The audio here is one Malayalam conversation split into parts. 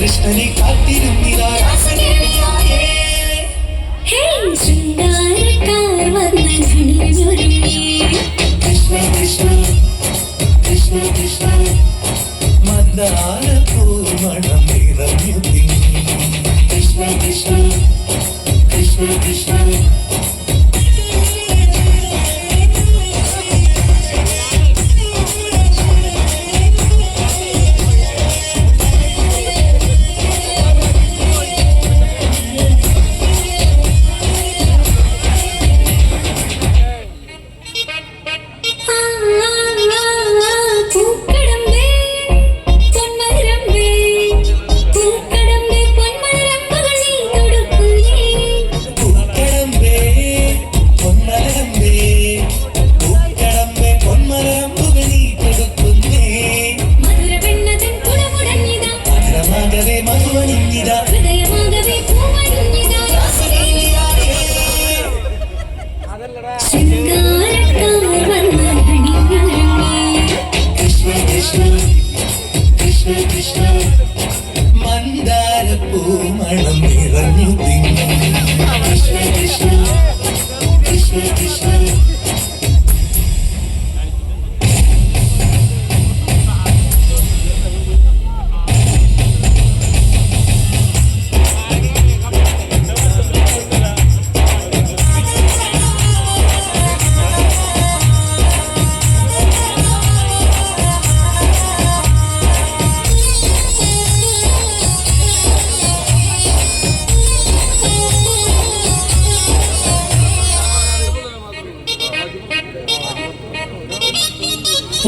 കൃഷ്ണനെ കാത്തിരുന്നിതാ രാസകേളിയായേ ഹേ ശൃംഗാരക്കാർ വന്ന് അണിഞ്ഞൊരുങ്ങി. കൃഷ്ണ കൃഷ്ണ കൃഷ്ണ കൃഷ്ണ. മന്ദാര പൂമണം നിറഞ്ഞു കൃഷ്ണ കൃഷ്ണ കൃഷ്ണ കൃഷ്ണ. പൂമണം നിറഞ്ഞു തിങ്ങി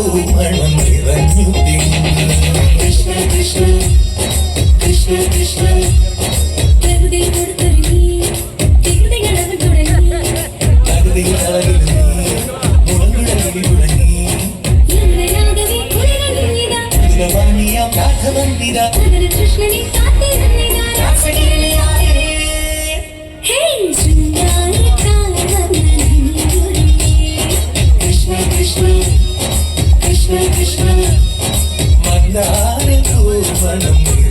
പൂമണം നിറഞ്ഞു കൃഷ്ണ കൃഷ്ണ കൃഷ്ണ കൃഷ്ണ കൃഷ്ണനെ 算能明